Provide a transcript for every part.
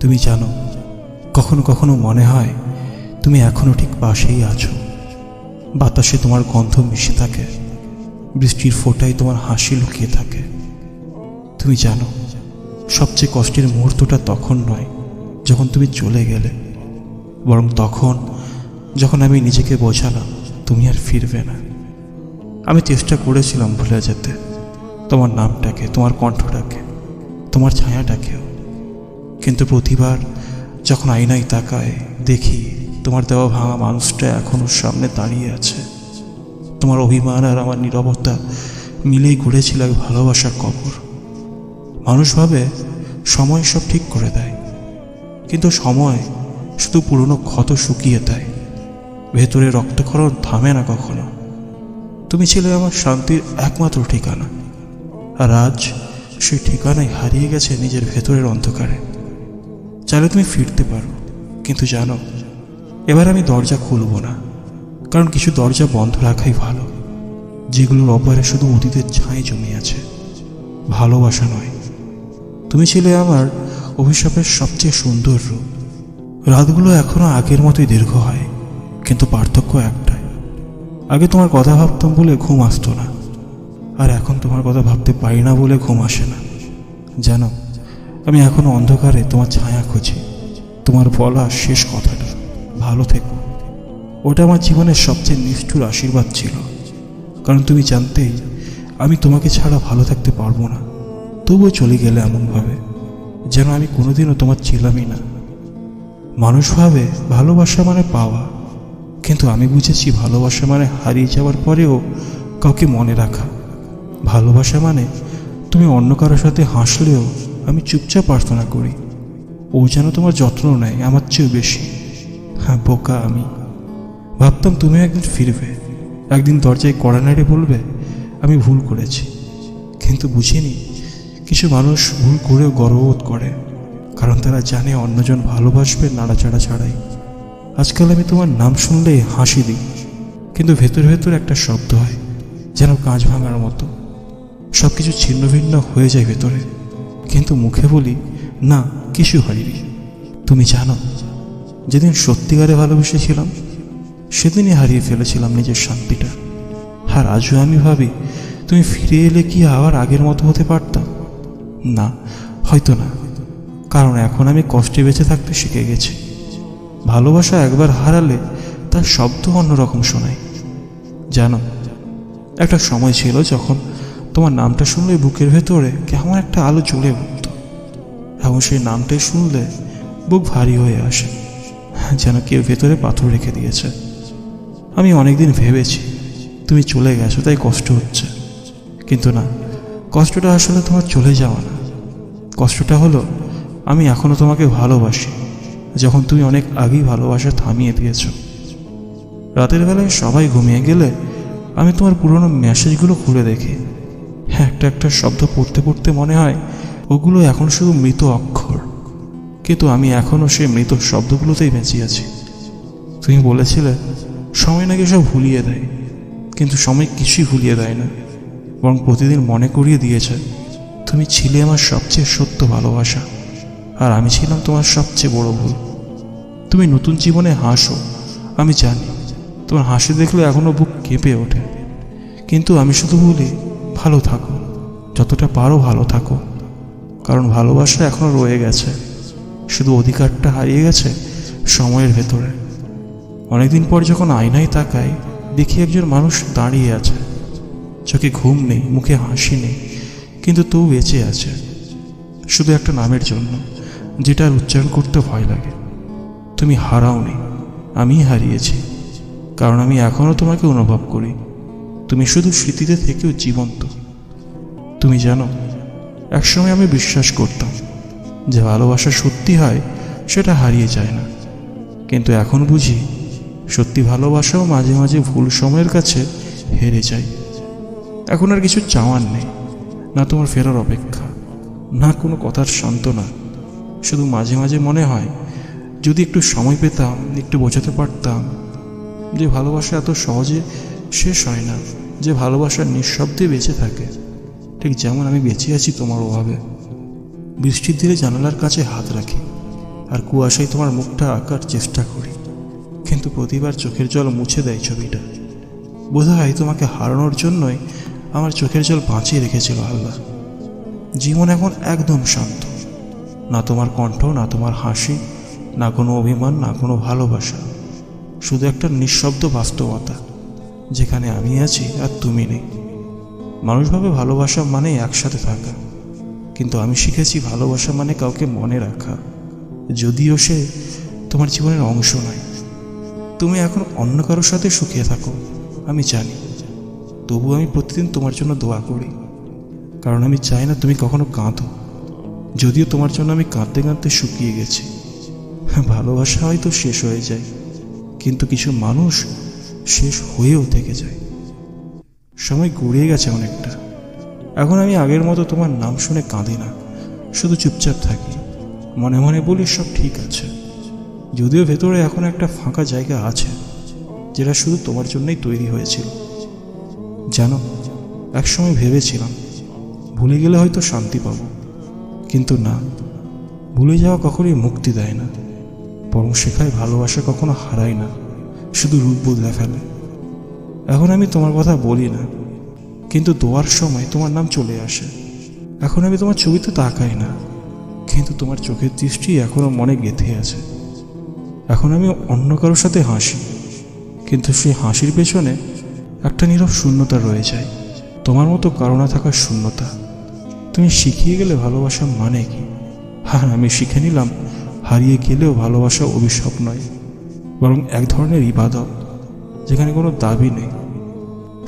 তুমি জানো, কখনো কখনো মনে হয় তুমি এখনও ঠিক পাশেই আছো। বাতাসে তোমার গন্ধ মিশে থাকে, বৃষ্টির ফোঁটায় তোমার হাসি লুকিয়ে থাকে। তুমি জানো, সবচেয়ে কষ্টের মুহূর্তটা তখন নয় যখন তুমি চলে গেলে, বরং তখন যখন আমি নিজেকে বোঝালাম তুমি আর ফিরবে না। আমি চেষ্টা করেছিলাম ভুলে যেতে, তোমার নামটাকে, তোমার কণ্ঠটাকে, তোমার ছায়াটাকেও। কিন্তু প্রতিবার যখন আয়নায় তাকায়, দেখি তোমার দেওয়া ভাঙা মানুষটা এখনও সামনে দাঁড়িয়ে আছে। তোমার অভিমান আর আমার নীরবতা মিলেই গড়েছিল এক ভালোবাসার কবর। মানুষ ভাবে সময় সব ঠিক করে দেয়, কিন্তু সময় শুধু পুরনো ক্ষত শুকিয়ে দেয়। ভেতরে রক্তক্ষরণ থামে না কখনো। তুমি ছিলে আমার শান্তির একমাত্র ঠিকানা। আর আজ সেই ঠিকানায় হারিয়ে গেছে নিজের ভেতরের অন্ধকারে। চাইলে তুমি ফিরতে পারো। কিন্তু জানো, এবার আমি দরজা খুলব না, কারণ কিছু দরজা বন্ধ রাখাই ভালো, যেগুলোর অপারে শুধু অতীতের ছাই জমে আছে। ভালোবাসা নয়। তুমি ছিলে আমার অভিশাপের সবচেয়ে সুন্দর রূপ। রাতগুলো এখনও আগের মতোই দীর্ঘ হয়, কিন্তু পার্থক্য একটাই। আগে তোমার কথা ভাবতাম বলে ঘুম আসতো না, আর এখন তোমার কথা ভাবতে পারি না বলে ঘুম আসে না। জানো আমি এখনও অন্ধকারে তোমার ছায়া খুঁজি। তোমার বলা শেষ কথাটা। ভালো থেকো। ওটা আমার জীবনের সবচেয়ে নিষ্ঠুর আশীর্বাদ ছিল। কারণ তুমি জানতেই আমি তোমাকে ছাড়া ভালো থাকতে পারব না। তবুও চলে গেলে এমনভাবে, যেন আমি কোনোদিনও তোমার ছিলামই না। মানুষ ভাবে, ভালোবাসা মানে পাওয়া। কিন্তু আমি বুঝেছি ভালোবাসা মানে হারিয়ে যাওয়ার পরেও কাউকে মনে রাখা। ভালোবাসা মানে তুমি অন্য কারোর সাথে হাসলেও আমি চুপচাপ প্রার্থনা করি। ও যেন তোমার যত্ন নেয়, আমার চেয়েও বেশি। হ্যাঁ বোকা আমি। ভাবতাম তুমি একদিন ফিরবে। একদিন দরজায় কড়া নাড়ে বলবে, আমি ভুল করেছি। কিন্তু বুঝিনি, কিছু মানুষ ভুল করেও গর্ববোধ করে। কারণ তারা জানে অন্যজন ভালোবাসবে নাড়াচাড়া ছাড়াই। আজকাল আমি তোমার নাম শুনলে হাসি দিই। কিন্তু ভেতর ভেতর একটা শব্দ হয়, যেন কাঁচ ভাঙার মতো। সব কিছু ছিন্ন ভিন্ন হয়ে যায় ভেতরে। কিন্তু মুখে বলি, না কিছু হয়নি। তুমি জানো, যেদিন সত্যিকারে ভালোবেসেছিলাম, সেদিনই হারিয়ে ফেলেছিলাম নিজের শান্তিটা। আর আজও আমি ভাবি, তুমি ফিরে এলে কি আবার আগের মতো হতে পারতাম? না, হয়তো না, কারণ এখন আমি কষ্টে বেঁচে থাকতে শিখে গেছি। ভালোবাসা একবার হারালে তার শব্দ অন্যরকম শোনায়। জানো, একটা সময় ছিল যখন তোমার নামটা শুনলে বুকের ভেতরে কেমন একটা আলো জ্বলে উঠত। এখন সেই নামটাই শুনলে বুক ভারী হয়ে আসে, যেন কেউ ভেতরে পাথর রেখে দিয়েছে। আমি অনেকদিন ভেবেছি, তুমি চলে গেছো, তাই কষ্ট হচ্ছে। কিন্তু না, কষ্টটা আসলে তোমার চলে যাওয়া না। কষ্টটা হলো, আমি এখনও তোমাকে ভালোবাসি, যখন তুমি অনেক আগেই ভালোবাসা থামিয়ে দিয়েছ। রাতের বেলায় সবাই ঘুমিয়ে গেলে আমি তোমার পুরনো মেসেজগুলো খুলে দেখি। একটা একটা শব্দ পড়তে পড়তে মনে হয়, ওগুলো এখন শুধু মৃত অক্ষর। কিন্তু আমি এখনও সেই মৃত শব্দগুলোতেই বেঁচে আছি। তুমি বলেছিলে, সময় নাকি সব ভুলিয়ে দেয়। কিন্তু সময় কিছুই ভুলিয়ে দেয় না। বরং প্রতিদিন মনে করিয়ে দিয়েছে, তুমি ছিলে আমার সবচেয়ে সত্য ভালোবাসা, আর আমি ছিলাম তোমার সবচেয়ে বড় ভুল। তুমি নতুন জীবনে হাসো, আমি জানি। তোমার হাসি দেখলে এখনও বুক কেঁপে ওঠে। কিন্তু আমি শুধু বলি ভালো থাকো, যতটা পারো ভালো থাকো। কারণ ভালোবাসা এখনও রয়ে গেছে। শুধু অধিকারটা হারিয়ে গেছে সময়ের ভেতরে। অনেকদিন পর যখন আয়নায় তাকাই, দেখি একজন মানুষ দাঁড়িয়ে আছে। চোখে ঘুম নেই, মুখে হাসি নেই, কিন্তু তবু বেঁচে আছে। শুধু একটা নামের জন্য, যেটা উচ্চারণ করতে ভয় লাগে। তুমি হারাওনি আমি হারিয়েছি, কারণ আমি এখনও তোমাকে অনুভব করি। তুমি শুধু স্মৃতিতে থেকেও জীবন্ত। তুমি জানো, একসময় আমি বিশ্বাস করতাম যে ভালোবাসা সত্যি হয়, সেটা হারিয়ে যায় না। কিন্তু এখন বুঝি, সত্যি ভালোবাসাও মাঝে মাঝে ভুল সময়ের কাছে হেরে যায়। এখন আর কিছু চাওয়ার নেই, না তোমার ফেরার অপেক্ষা, না কোনো কথার সান্ত্বনা। শুধু মাঝে মাঝে মনে হয়, যদি একটু সময় পেতাম, একটু বোঝাতে পারতাম যে ভালোবাসা এত সহজে শেষ হয় না, যে ভালোবাসার নিঃশব্দে বেঁচে থাকে। ঠিক যেমন আমি বেঁচে আছি তোমার অভাবে। বৃষ্টির দিনে জানালার কাছে হাত রাখি, আর কুয়াশায় তোমার মুখটা আঁকার চেষ্টা করি। কিন্তু প্রতিবার চোখের জল মুছে দেয় ছবিটা। বোধ হয় তোমাকে হারানোর জন্যই আমার চোখের জল বাঁচিয়ে রেখেছিল আল্লাহ। জীবন এখন একদম শান্ত। না তোমার কণ্ঠ, না তোমার হাসি, না কোনো অভিমান, না কোনো ভালোবাসা। শুধু একটা নিঃশব্দ বাস্তবতা। যেখানে আমি আছি আর তুমি নেই। মানুষ ভাবে ভালোবাসা মানে একসাথে থাকা। কিন্তু আমি শিখেছি ভালোবাসা মানে কাউকে মনে রাখা। যদিও সে তোমার জীবনের অংশ নয়। তুমি এখন অন্য কারোর সাথে সুখিয়ে থাকো, আমি জানি। তবু আমি প্রতিদিন তোমার জন্য দোয়া করি। কারণ আমি চাই না তুমি কখনো কাঁদো। যদিও তোমার জন্য আমি কাঁদতে কাঁদতে শুকিয়ে গেছি। ভালোবাসা হয়তো শেষ হয়ে যায়। কিন্তু কিছু মানুষ শেষ হয়েও থেকে যায়। সময় গড়িয়ে গেছে অনেকটা। এখন আমি আগের মতো তোমার নাম শুনে কাঁদি না। শুধু চুপচাপ থাকি। মনে মনে বলি, সব ঠিক আছে। যদিও ভেতরে এখন একটা ফাঁকা জায়গা আছে, যেটা শুধু তোমার জন্যই তৈরি হয়েছিল। জানো, একসময় ভেবেছিলাম, ভুলে গেলে হয়তো শান্তি পাবো। কিন্তু না, ভুলে যাওয়া কখনোই মুক্তি দেয় না। বরং শেখায় ভালোবাসা কখনো হারায় না। শুধু রূপ বদলে ফেলে। এখন আমি তোমার কথা বলি না, কিন্তু দোয়ার সময় তোমার নাম চলে আসে। এখন আমি তোমার ছবিতে তাকাই না, কিন্তু তোমার চোখের দৃষ্টি এখনও মনে গেঁথে আছে। এখন আমি অন্য কারোর সাথে হাসি, কিন্তু সেই হাসির পেছনে একটা নীরব শূন্যতা রয়ে যায়। তোমার মতো কারণা থাকার শূন্যতা। তুমি শিখিয়ে গেলে ভালোবাসা মানে কি? হ্যাঁ আমি শিখে নিলাম, হারিয়ে গেলেও ভালোবাসা অভিশাপ নয়। বরং এক ধরনের ইবাদত, যেখানে কোনো দাবি নেই।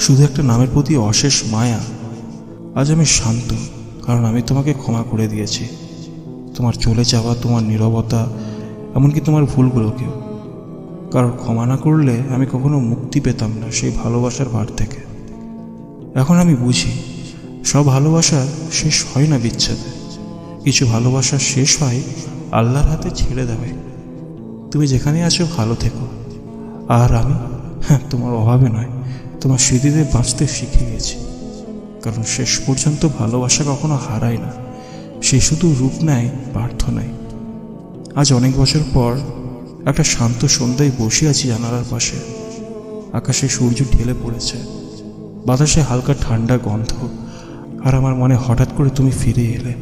শুধু একটা নামের প্রতি অশেষ মায়া। আজ আমি শান্ত, কারণ আমি তোমাকে ক্ষমা করে দিয়েছি। তোমার চলে যাওয়া, তোমার নীরবতা, এমনকি তোমার ভুলগুলোকেও। কারণ ক্ষমা না করলে আমি কখনো মুক্তি পেতাম না সেই ভালোবাসার ভার থেকে। এখন আমি বুঝি, সব ভালোবাসা শেষ হয় না বিচ্ছেদে। কিছু ভালোবাসা শেষ হয় আল্লাহর হাতে ছেড়ে দেবে। তুমি যেখানে আছো ভালো থেকো। আর আমি হ্যাঁ তোমার অভাবে নয়, তোমার স্মৃতিতে বাঁচতে শিখে গেছি। কারণ শেষ পর্যন্ত ভালোবাসা কখনো হারায় না। সে শুধু রূপ নেয় প্রার্থনায় আজ অনেক বছর পর একটা শান্ত সন্ধ্যায় বসে আছি জানালার পাশে। আকাশে সূর্য ঢেলে পড়েছে। বাতাসে হালকা ঠান্ডা গন্ধ। আর আমার মনে হঠাৎ করে তুমি ফিরে এলে।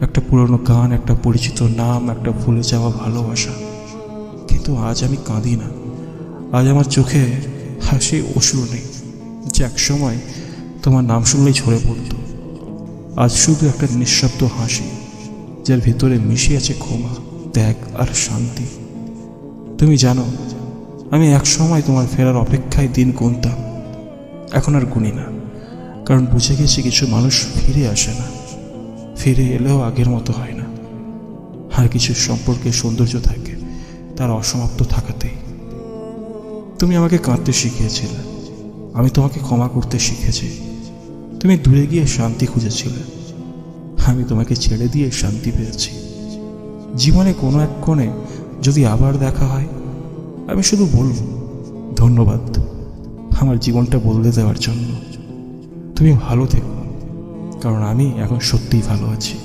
একটা পুরনো গান, একটা পরিচিত নাম, একটা ভুলে যাওয়া ভালোবাসা। কিন্তু আজ আমি কাঁদি না। আজ আমার চোখে হাসি, অসুর নেই। যে এক সময় তোমার নাম শুনলেই ঝরে পড়তো। আজ শুধু একটা নিঃশব্দ হাসি, যার ভিতরে মিশে আছে ক্ষমা, ত্যাগ আর শান্তি। তুমি জানো, আমি এক সময় তোমার ফেরার অপেক্ষায় দিন গুনতাম। এখন আর গুনি না, কারণ বুঝে গেছি কিছু মানুষ ফিরে আসে না। ফিরে এলেও আগের মতো হয় না। আর কিছু সম্পর্কে সৌন্দর্য থাকে তার অসমাপ্ত থাকাতেই তুমি আমাকে কাঁদতে শিখিয়েছিলে। আমি তোমাকে ক্ষমা করতে শিখেছি। তুমি দূরে গিয়ে শান্তি খুঁজেছিলে। আমি তোমাকে ছেড়ে দিয়ে শান্তি পেয়েছি। জীবনে কোনো এক কোণে যদি আবার দেখা হয়, আমি শুধু বলব, ধন্যবাদ আমার জীবনটা বদলে দেওয়ার জন্য। তুমি ভালো থেকো, কারণ আমি এখন সত্যিই ভালো আছি।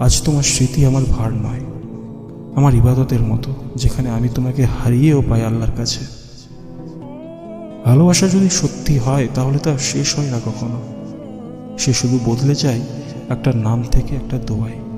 আজ তোমার স্মৃতি আমার ভার নয়। আমার ইবাদতের মতো, যেখানে আমি তোমাকে হারিয়েও পাই আল্লাহর কাছে। ভালোবাসা যদি সত্যি হয়, তাহলে তা শেষ হয় না কখনো। সে শুধু বদলে যায় একটা নাম থেকে একটা দোয়ায়।